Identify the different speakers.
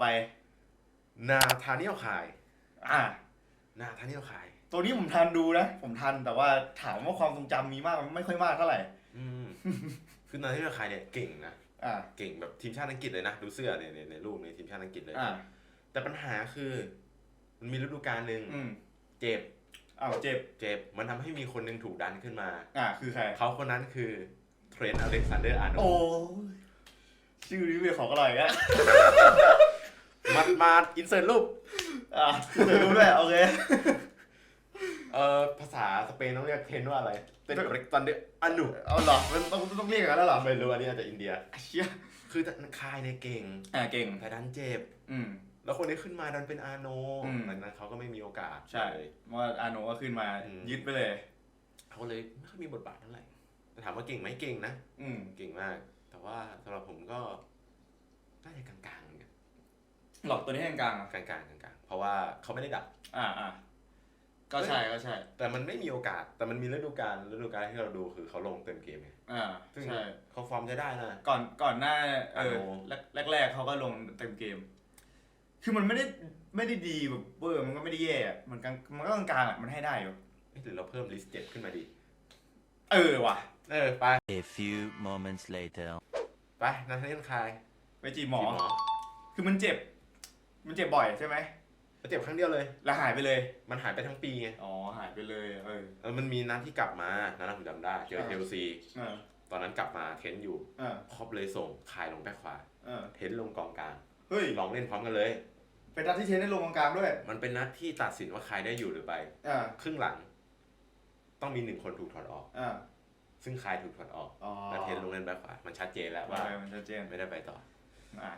Speaker 1: ไป
Speaker 2: นาธาเนียลคาย
Speaker 1: อ่า
Speaker 2: นาธาเนียลคาย
Speaker 1: ตัวนี้ผมทันดูนะ ผมทันแต่ว่าถามว่าความทรงจำมีมากมันไม่ค่อยมากเท่าไหร่
Speaker 2: อืม คือนาธาเนียลคายเนี่ยเก่งนะ
Speaker 1: อ่า
Speaker 2: เก่งแบบทีมชาติอังกฤษเลยนะ ดูเสื้อเนี่ยในในรูปในทีมชาติอังกฤษเลย
Speaker 1: อ่า
Speaker 2: แต่ปัญหาคือมันมีฤดูกาลหนึ่ง
Speaker 1: อืม
Speaker 2: เจ็บ
Speaker 1: อ้าวเจ็บ
Speaker 2: เจ็บ มันทำให้มีคนหนึ่งถูกดันขึ้นมา
Speaker 1: อ่า คือใคร
Speaker 2: เขาคนนั้นคือเทรนต์อเล็กซานเดอร์อาร์โน
Speaker 1: โอ้ยชื่อนี้เป็นของอร่อยอะ
Speaker 2: มามาอินเสิร์ตรูป
Speaker 1: อ่าเดี๋ยวรู้ด้วยโอเค
Speaker 2: เอ่อภาษาสเปนต้องเรียกเทรนต์ว่าอะไรเทรนต์อเล็กซานเดอร์อาร์โน
Speaker 1: เอาเหรอมันต้องต้องเรียกอย่างนั้นแล้วเหรอ
Speaker 2: ไม่รู้อันนี้อาจจะอินเดีย
Speaker 1: เชี่ย
Speaker 2: คือคายเนี่ยเก่ง
Speaker 1: อ่าเก่ง
Speaker 2: แต่ดันเจ็บ
Speaker 1: อืม
Speaker 2: แล้วคนที่ขึ้นมาดันเป็นอาโน
Speaker 1: อืม
Speaker 2: ดังนั้นเขาก็ไม่มีโอกาส
Speaker 1: ใช่
Speaker 2: เลย
Speaker 1: ว่าอาโนก็ขึ้นมา
Speaker 2: อืม
Speaker 1: ยึดไปเลย
Speaker 2: เขาเลยไม่ค่อยมีบทบาทเท่าไหร่แต่ถามว่าเก่งไหมเก่งนะ
Speaker 1: อืม
Speaker 2: เก่งมาก แต่ว่าสำหรับผมก็น่าจะกลางๆเหมือนกัน
Speaker 1: หลอกตัวนี้ให้กลางๆอะ
Speaker 2: กลางๆกลางๆเพราะว่าเขาไม่ได้ดับ
Speaker 1: อ่าอ่าก็ใช่ก็ใช่
Speaker 2: แต่มันไม่มีโอกาส แต่มันมีฤดูกาลฤดูกาลที่เราดูคือเขาลงเต็มเกมไง
Speaker 1: อ่า
Speaker 2: ซึ่ง
Speaker 1: ใช่
Speaker 2: เขาฟอร์มจะได้นะ
Speaker 1: ก่อนก่อนหน้าเออ
Speaker 2: อาโน
Speaker 1: แรกแรกแรกเขาก็ลงเต็มเกม คือมันไม่ได้ไม่ได้ดีแบบเวอร์มันก็ไม่ได้แย่อะมันกลางมันก็กลางๆอะมันให้ได้อยู่
Speaker 2: เอ๊ะหรือเราเพิ่มลิสต์เจ็ดขึ้นมาดี
Speaker 1: เออว่ะ
Speaker 2: เออไป
Speaker 3: A few moments later.
Speaker 2: ไปนาธาเนียลคาย
Speaker 1: ไปจีบหมอ
Speaker 2: จีบหมอ
Speaker 1: คือมันเจ็บ มันเจ็บบ่อยใช่ไหม
Speaker 2: แล้วเจ็บครั้งเดียวเลย
Speaker 1: แล้วหายไปเลย
Speaker 2: มันหายไปทั้งปีไง
Speaker 1: อ๋อหายไปเลยเออ
Speaker 2: เออมันมีนัดที่กลับมานัดนั้นผมจำได้เจอ
Speaker 1: อ่า
Speaker 2: เชลซี
Speaker 1: เออ
Speaker 2: ตอนนั้นกลับมาเทนต์อยู่
Speaker 1: เออ
Speaker 2: ครอปเลยส่งคายลงแบ็คขวา
Speaker 1: เออ
Speaker 2: เทนต์ลงกองกลาง
Speaker 1: เฮ้ย
Speaker 2: ลองเล่นพร้อมกันเลย
Speaker 1: เป็นนัดที่เทนได้ลงกลางๆด้วย
Speaker 2: มันเป็นนัดที่ตัดสินว่าใครได้อยู่หรือไป
Speaker 1: อ่า
Speaker 2: ครึ่งหลัง ต้องมีหนึ่งคนถูกถอดออก
Speaker 1: อ่า
Speaker 2: ซึ่งคายถูกถอดออก
Speaker 1: อ๋อ
Speaker 2: แล้วเทนต์ลงเล่นแบ็คขวามันชัดเจนแล้วว่า
Speaker 1: เออมันชัดเจน
Speaker 2: ไม่ได้ไปต่อ
Speaker 1: อ่า